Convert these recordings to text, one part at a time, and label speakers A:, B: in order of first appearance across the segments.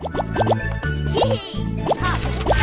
A: 嘿嘿，好。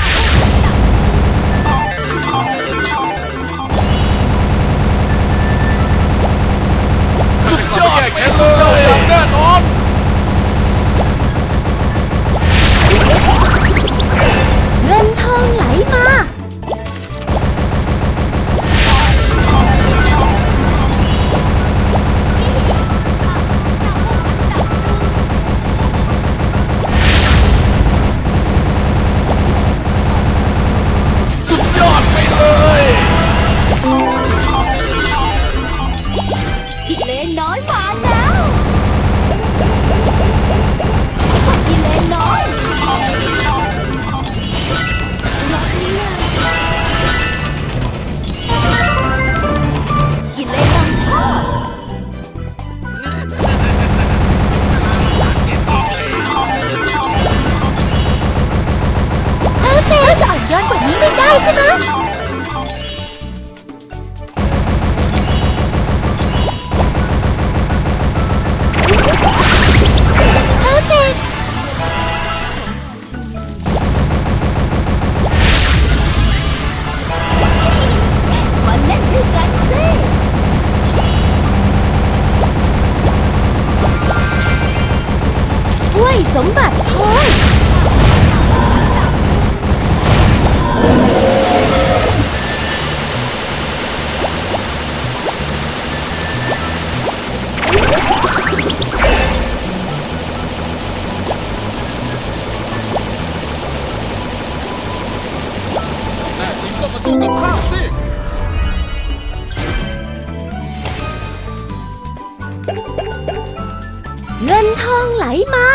A: ข้าสิ
B: เงินทองไหลมา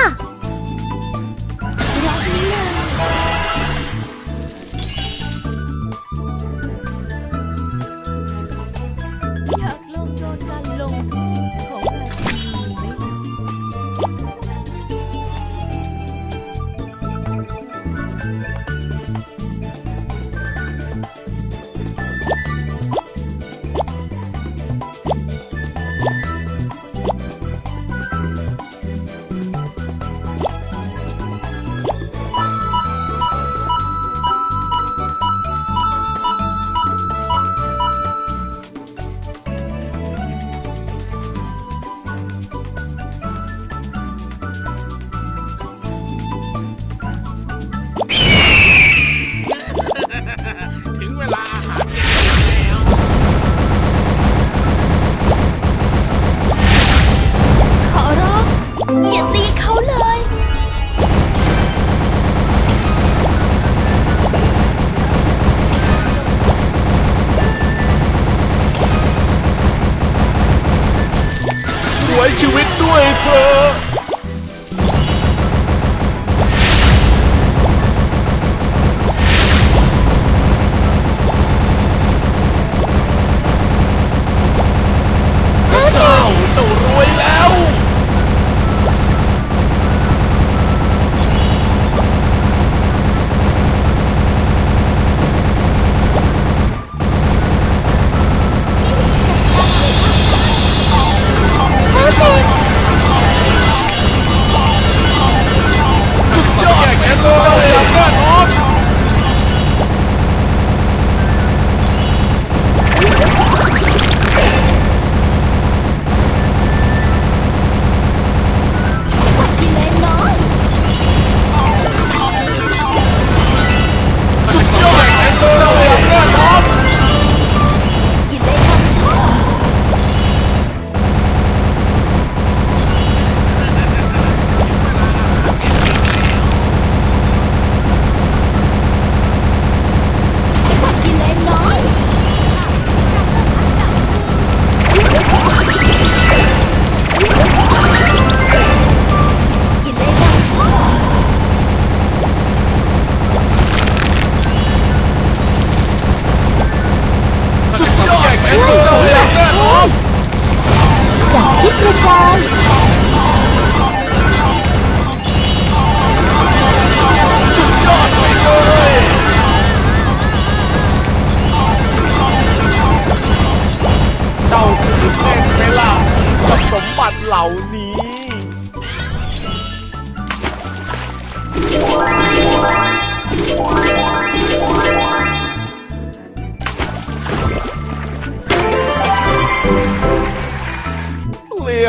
A: วยชีวิตด้วยเถอะ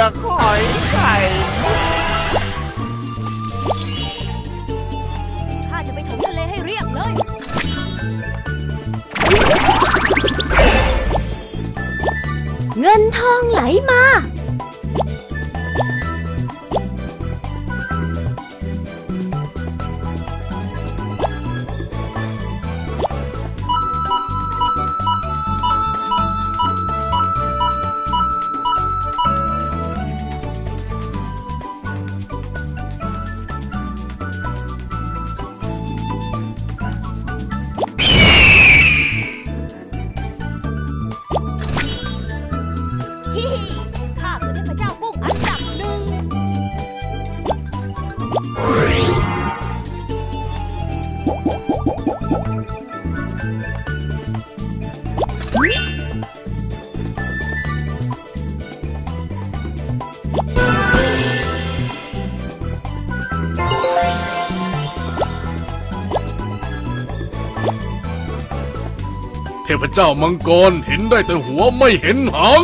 C: อก
A: หอยไข่ข้า
B: จะไปถมทะเลให้เรียบ
A: เลย เงิน
C: ท
A: องไหลมา ข้า
B: คือเทพเจ้ากุ้งอันดับหนึ่ง
A: เทพเจ้ามังกรเห็นได้แต่หัวไม่เห็นหาง